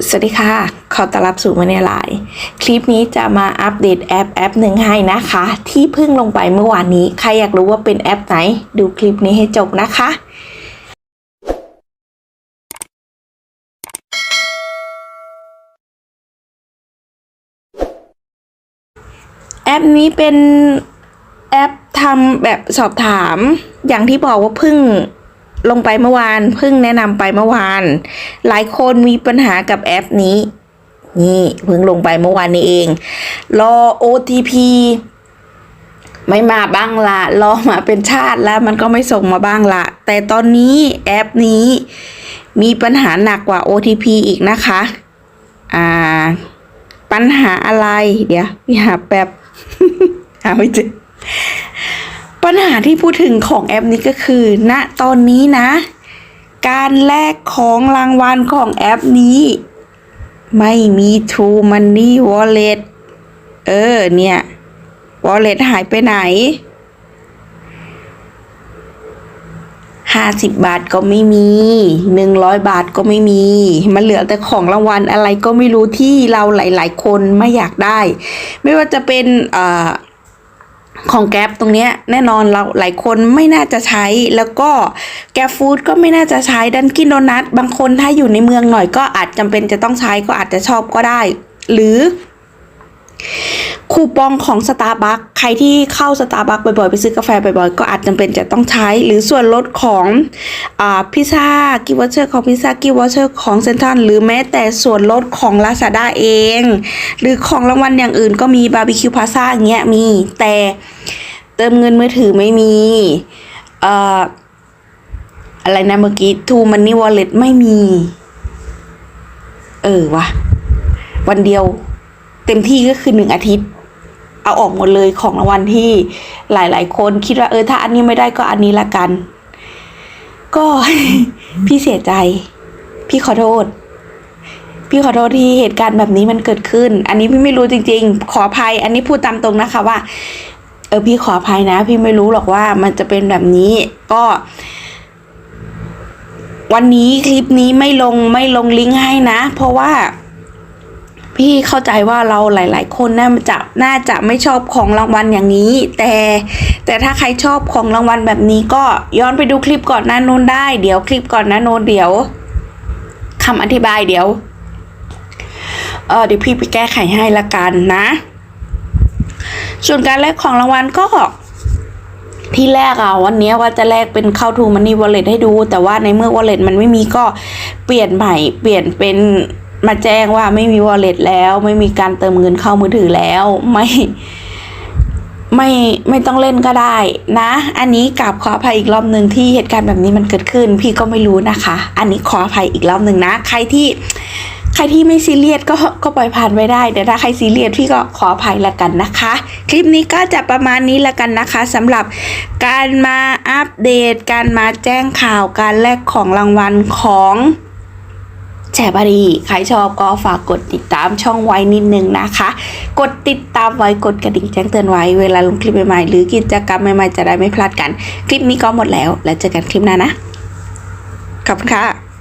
สวัสดีค่ะ ขอต้อนรับสู่มาในไลน์คลิปนี้จะมาอัปเดตแอปแอปหนึ่งให้นะคะ ที่เพิ่งลงไปเมื่อวานนี้ ใครอยากรู้ว่าเป็นแอปไหน ดูคลิปนี้ให้จบนะคะ แอปนี้เป็นแอปทำแบบสอบถาม อย่างที่บอกว่าเพิ่ง ลงไปเมื่อวานเพิ่งแนะนำไปเมื่อวาน หลายคนมีปัญหากับแอปนี้ นี่เพิ่งลงไปเมื่อวานนี้เอง รอ OTP ไม่มาบ้างละรอมาเป็นชาติแล้วมันก็ไม่ส่งมาบ้างละ แต่ตอนนี้แอปนี้มีปัญหาหนักกว่า OTP อีกนะคะ อ่า ปัญหาอะไร เดี๋ยวพี่หาแป๊บ หาไม่เจอ ปัญหาที่พูดถึงของแอปนี้ก็คือ ณตอนนี้นะ การแลกของรางวัลของแอปนี้ ไม่มี True Money Wallet เออเนี่ย Wallet หายไปไหนห้าสิบบาทก็ไม่มีหนึ่งร้อยบาทก็ไม่มี มันเหลือแต่ของรางวัลอะไรก็ไม่รู้ที่เราหลาย ๆ คนไม่อยากได้ ไม่ว่าจะเป็น เอ่อ ของแก๊ปตรงเนี้ยแน่นอนเราหลายคนไม่น่าจะใช้แล้วก็แก๊ปฟู้ดก็ไม่น่าจะใช้ดันกินโดนัทบางคนถ้าอยู่ในเมืองหน่อยก็อาจจำเป็นจะต้องใช้ก็อาจจะชอบก็ได้ หรือคูปองของสตาร์บัคใครที่เข้าสตาร์บัคบ่อยๆ ไปซื้อกาแฟบ่อยๆ ก็อาจจำเป็นจะต้องใช้ หรือส่วนลดของอพิซซ่ากิฟต์วอเชอร์ของพิซซ่ากิฟต์วอเชอร์ของเซนทันหรือแม้แต่ส่วนลดของ Lazada เอง หรือของรางวัลอย่างอื่นก็มีบาร์บีคิวพาซ่าอย่างเงี้ยมีแต่ ติมเงินมือถือไม่มีเอ่ออะไรนะเมื่อกี้ทูมันนี่วอลเล็ตไม่มี เออวะวันเดียวเต็มที่ก็คือหนึ่งอาทิตย์ เอาออกหมดเลยของรางวัลที่หลาย ๆ คนคิดว่าเออถ้าอันนี้ไม่ได้ก็อันนี้ละกัน ก็พี่เสียใจ พี่ขอโทษ พี่ขอโทษที่เหตุการณ์แบบนี้มันเกิดขึ้น อันนี้พี่ไม่รู้จริง ๆ ขออภัย อันนี้พูดตามตรงนะคะว่า ออพี่ขออภัยนะ พี่ไม่รู้หรอกว่ามันจะเป็นแบบนี้ ก็ วันนี้คลิปนี้ไม่ลงไม่ลงลิงก์ให้นะ เพราะว่า พี่เข้าใจว่าเราหลาย ๆ คนน่าจะน่าจะไม่ชอบของรางวัลอย่างนี้ แต่แต่ถ้าใครชอบของรางวัลแบบนี้ก็ย้อนไปดูคลิปก่อนหน้านู้นได้ เดี๋ยวคลิปก่อนหน้านู้นเดี๋ยวคำอธิบายเดี๋ยวเออเดี๋ยวพี่ไปแก้ไขให้ละกันนะ ส่วนการแลกของรางวัลก็ที่แรกอะวันนี้ว่าจะแลกเป็นเข้าทูมันนี่วอลเล็ตให้ดู แต่ว่าในเมื่อวอลเล็ตมันไม่มีก็เปลี่ยนใหม่เปลี่ยนเป็นมาแจ้งว่าไม่มีวอลเล็ตแล้ว ไม่มีการเติมเงินเข้ามือถือแล้วไม่ไม่ไม่ต้องเล่นก็ได้นะ อันนี้กราบขออภัยอีกรอบหนึ่งที่เหตุการณ์แบบนี้มันเกิดขึ้น พี่ก็ไม่รู้นะคะ อันนี้ขออภัยอีกรอบหนึ่งนะ ใครที่ ใครที่ไม่ซีเรียสก็ก็ปล่อยผ่านไปได้แต่ถ้าใครซีเรียสพี่ก็ขออภัยละกันนะคะ คลิปนี้ก็จะประมาณนี้ละกันนะคะสำหรับการมาอัปเดต การมาแจ้งข่าวการแลกของรางวัลของแชร์บารีใครชอบก็ฝากกดติดตามช่องไว้นิดนึงนะคะ กดติดตามไว้กดกระดิ่งแจ้งเตือนไว้เวลาลงคลิปใหม่ๆหรือกิจกรรมใหม่ๆจะได้ไม่พลาดกัน คลิปนี้ก็หมดแล้ว แล้วเจอกันคลิปหน้านะ ขอบคุณค่ะ